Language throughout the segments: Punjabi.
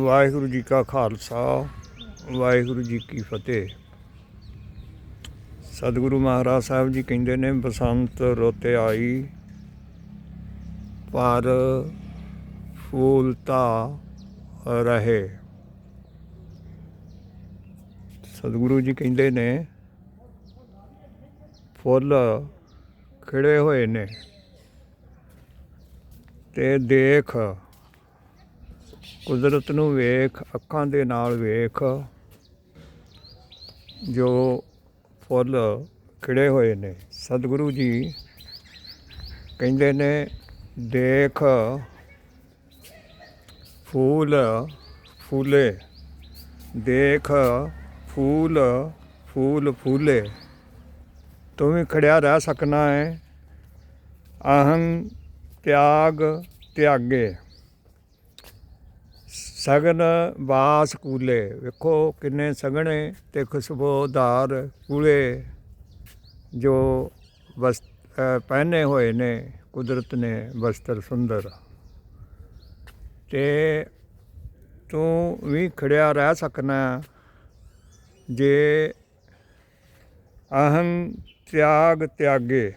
ਵਾਹਿਗੁਰੂ ਜੀ ਕਾ ਖਾਲਸਾ, ਵਾਹਿਗੁਰੂ ਜੀ ਕੀ ਫਤਿਹ। ਸਤਿਗੁਰੂ ਮਹਾਰਾਜ ਸਾਹਿਬ ਜੀ ਕਹਿੰਦੇ ਨੇ, ਬਸੰਤ ਰੋਤੇ ਆਈ, ਪਰ ਫੂਲਤਾ ਰਹੇ। ਸਤਿਗੁਰੂ ਜੀ ਕਹਿੰਦੇ ਨੇ, ਫੁੱਲ ਖਿੜੇ ਹੋਏ ਨੇ ਤੇ ਦੇਖ ਕੁਦਰਤ ਨੂੰ ਵੇਖ, ਅੱਖਾਂ ਦੇ ਨਾਲ ਵੇਖ, ਜੋ ਫੁੱਲ ਖਿੜੇ ਹੋਏ ਨੇ। ਸਤਿਗੁਰੂ ਜੀ ਕਹਿੰਦੇ ਨੇ, ਦੇਖ, ਫੂਲ, ਫੂਲੇ, ਦੇਖ, ਫੂਲ ਫੂਲ, ਫੂਲੇ। ਤੂੰ ਵੀ ਖੜਿਆ ਰਹਿ ਸਕਣਾ ਹੈ। ਅਹੰ, ਤਿਆਗ, ਤਿਆਗੇ। ਸਗਨ ਵਾਸ ਕੂਲੇ। ਵੇਖੋ ਕਿੰਨੇ ਸਗਣੇ ਤੇ ਖੁਸ਼ਬੂਦਾਰ ਕੂਲੇ, ਜੋ ਵਸ ਪਹਿਨੇ ਹੋਏ ਨੇ, ਕੁਦਰਤ ਨੇ ਵਸਤਰ ਸੁੰਦਰ। ਤੇ ਤੂੰ ਵੀ ਖੜਿਆ ਰਹਿ ਸਕਣਾ ਜੇ ਅਹੰ ਤਿਆਗ ਤਿਆਗੇ।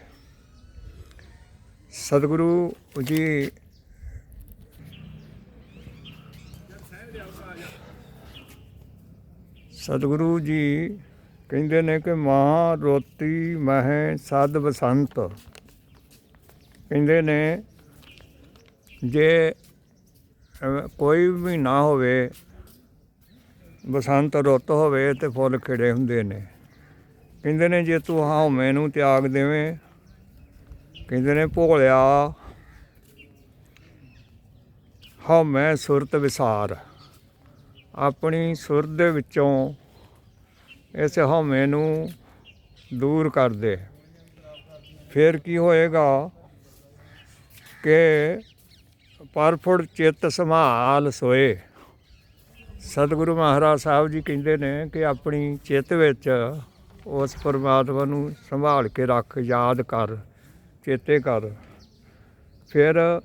ਸਤਿਗੁਰੂ ਜੀ ਸਤਿਗੁਰੂ ਜੀ ਕਹਿੰਦੇ ਨੇ ਕਿ ਮਾਂ ਰੋਤੀ ਮਹਿ ਸਦ ਬਸੰਤ। ਕਹਿੰਦੇ ਨੇ ਜੇ ਕੋਈ ਵੀ ਨਾ ਹੋਵੇ, ਬਸੰਤ ਰੁੱਤ ਹੋਵੇ ਤੇ ਫੁੱਲ ਖਿੜੇ ਹੁੰਦੇ ਨੇ। ਕਹਿੰਦੇ ਨੇ ਜੇ ਤੂੰ ਹਉਮੈ ਨੂੰ ਤਿਆਗ ਦੇਵੇਂ, ਕਹਿੰਦੇ ਨੇ ਭੋਲਿਆ, ਹਉਮੈ ਸੁਰਤ ਵਿਸਾਰ। ਆਪਣੀ ਸੁਰ ਦੇ ਵਿੱਚੋਂ ਇਸ ਹਉਮੈ ਨੂੰ ਦੂਰ ਕਰ ਦੇ ਫਿਰ ਕੀ ਹੋਏਗਾ ਕਿ ਪਰਫੁੜ ਚਿੱਤ ਸੰਭਾਲ ਸੋਏ। ਸਤਿਗੁਰੂ ਮਹਾਰਾਜ ਸਾਹਿਬ ਜੀ ਕਹਿੰਦੇ ਨੇ ਕਿ ਆਪਣੀ ਚਿੱਤ ਵਿੱਚ ਉਸ ਪਰਮਾਤਮਾ ਨੂੰ ਸੰਭਾਲ ਕੇ ਰੱਖ, ਯਾਦ ਕਰ, ਚੇਤੇ ਕਰ। ਫਿਰ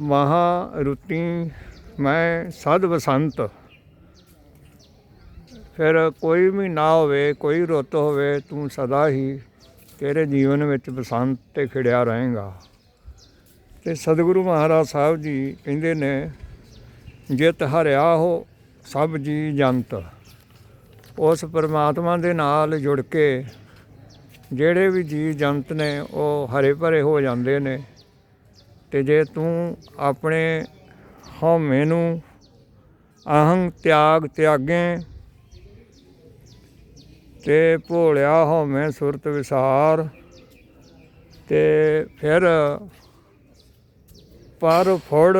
ਮਹਾ ਰੁੱਤੀ ਮੈਂ ਸਦ ਬਸੰਤ। ਫਿਰ ਕੋਈ ਵੀ ਨਾ ਹੋਵੇ, ਕੋਈ ਰੁੱਤ ਹੋਵੇ, ਤੂੰ ਸਦਾ ਹੀ ਤੇਰੇ ਜੀਵਨ ਵਿੱਚ ਬਸੰਤ ਤੇ ਖਿੜਿਆ ਰਹੇਗਾ। ਤੇ ਸਤਿਗੁਰੂ ਮਹਾਰਾਜ ਸਾਹਿਬ ਜੀ ਕਹਿੰਦੇ ਨੇ, ਜਿਤ ਹਰਿਆ ਹੋ ਸਭ ਜੀ ਜੰਤ। ਉਸ ਪਰਮਾਤਮਾ ਦੇ ਨਾਲ ਜੁੜ ਕੇ ਜਿਹੜੇ ਵੀ ਜੀ ਜੰਤ ਨੇ, ਉਹ ਹਰੇ ਭਰੇ ਹੋ ਜਾਂਦੇ ਨੇ। ਤੇ ਜੇ ਤੂੰ ਆਪਣੇ ਹਉਮੈ ਨੂੰ ਅਹੰ ਤਿਆਗ ਤਿਆਗੇ, ਤੇ ਭੋਲਿਆ ਹਉਮੈ ਸੁਰਤ ਵਿਸਾਰ। ਤੇ ਫਿਰ ਪਰ ਫੜ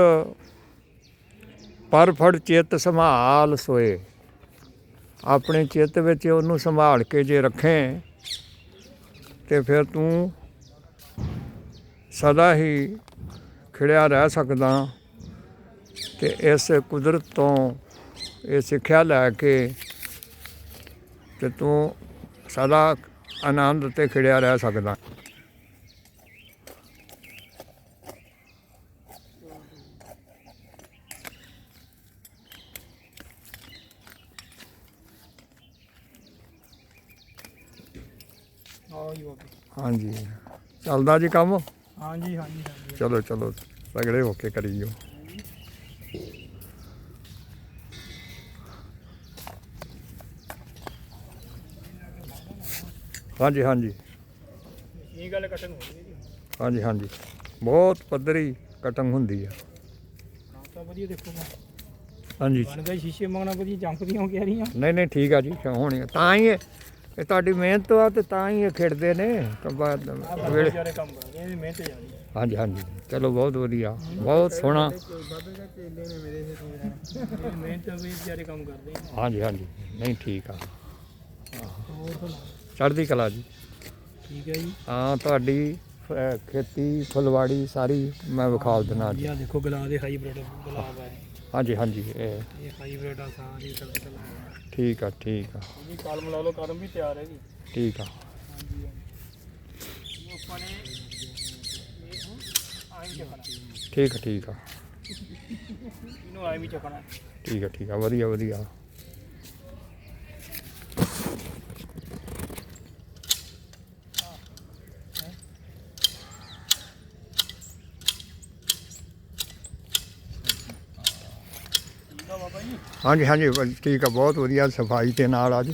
ਪਰ ਫੜ ਚਿੱਤ ਸੰਭਾਲ ਸੋਏ। ਆਪਣੇ ਚਿੱਤ ਵਿੱਚ ਉਹਨੂੰ ਸੰਭਾਲ ਕੇ ਜੇ ਰੱਖੇ, ਤੇ ਫਿਰ ਤੂੰ ਸਦਾ ਹੀ ਖਿੜਿਆ ਰਹਿ ਸਕਦਾ। ਤੇ ਇਸ ਕੁਦਰਤ ਤੋਂ ਇਹ ਸਿੱਖਿਆ ਲੈ ਕੇ ਤੇ ਤੂੰ ਸਦਾ ਆਨੰਦ ਤੇ ਖਿੜਿਆ ਰਹਿ ਸਕਦਾ। ਹਾਂਜੀ। ਚੱਲਦਾ ਜੀ ਕੰਮ? ਹਾਂਜੀ ਹਾਂਜੀ ਹਾਂਜੀ। ਚਲੋ ਚਲੋ। ਤਗੜੇ ਹੋ ਕੇ ਕਰੀਓ। ਹਾਂਜੀ ਹਾਂਜੀ। ਇਹ ਗੱਲ ਕਟਨ ਹੋ ਗਈ ਜੀ। ਹਾਂਜੀ ਹਾਂਜੀ। ਬਹੁਤ ਪੱਧਰੀ ਕਟਿੰਗ ਹੁੰਦੀ ਆ। ਤਾਂ ਵਧੀਆ ਹਾਂਜੀ। ਬਣ ਗਏ ਸ਼ੀਸ਼ੇ ਮੰਗਣਾ ਵਧੀਆ ਚਮਕਦੀਆਂ ਹੋ ਰਹੀਆਂ। ਨਹੀਂ ਨਹੀਂ ਠੀਕ ਆ ਜੀ ਹੋਣੀ ਆ। ਤਾਂ ਹੀ ਇਹ ਇਹ ਤੁਹਾਡੀ ਮਿਹਨਤ ਆ ਤੇ ਤਾਂ ਹੀ ਇਹ ਖੇਡਦੇ ਨੇ। ਤਾਂ ਬਾਅਦ ਵੇਲੇ ਸਾਰੇ ਕੰਮ ਕਰਦੇ ਇਹਦੀ ਮਿਹਨਤ ਜਾਂਦੀ ਹਾਂਜੀ ਹਾਂਜੀ। ਚਲੋ ਬਹੁਤ ਵਧੀਆ। ਬਹੁਤ ਸੋਹਣਾ। ਬਾਬੇ ਦਾ ਚੇਲੇ ਨੇ ਮੇਰੇ ਇਹ ਮਿਹਨਤ ਵੀ ਵਿਚਾਰੇ ਕੰਮ ਕਰਦੇ ਹਾਂਜੀ ਹਾਂਜੀ। ਨਹੀਂ ਠੀਕ ਆ। ਹੋਰ ਚੜ੍ਹਦੀ ਕਲਾ ਜੀ। ਠੀਕ ਹੈ ਜੀ। ਹਾਂ ਤੁਹਾਡੀ ਅਹ, ਖੇਤੀ ਫੁਲਵਾੜੀ ਸਾਰੀ ਮੈਂ ਵਿਖਾਲ ਦਿਨਾ ਜੀ। ਆ ਦੇਖੋ ਗੁਲਾਬ ਦੇ ਹਾਈਬ੍ਰਿਡ ਗੁਲਾਬ ਇਹ। ਹਾਂਜੀ ਹਾਂਜੀ ਇਹ। ਇਹ ਹਾਈਬ੍ਰਿਡ ਆ ਸਾਰੀ ਕਲਰ ਠੀਕ ਆ ਠੀਕ ਆ। ਜੀ ਕਲਮ ਲਾ ਲਓ ਕਲਮ ਵੀ ਤਿਆਰ ਹੈ ਜੀ। ਠੀਕ ਆ। ਹਾਂਜੀ ਇਹ ਆਪਾਂ ਨੇ ਇਹ ਆਈ ਚੱਕਣਾ। ਠੀਕ ਆ ਠੀਕ ਆ। ਇਹਨੂੰ ਹੀ ਚੱਕਣਾ। ਠੀਕ ਆ ਠੀਕ ਆ ਵਧੀਆ ਵਧੀਆ। ਹਾਂਜੀ ਹਾਂਜੀ ਠੀਕ ਆ ਬਹੁਤ ਵਧੀਆ ਸਫ਼ਾਈ ਤੇ ਨਾਲ ਆ ਜੀ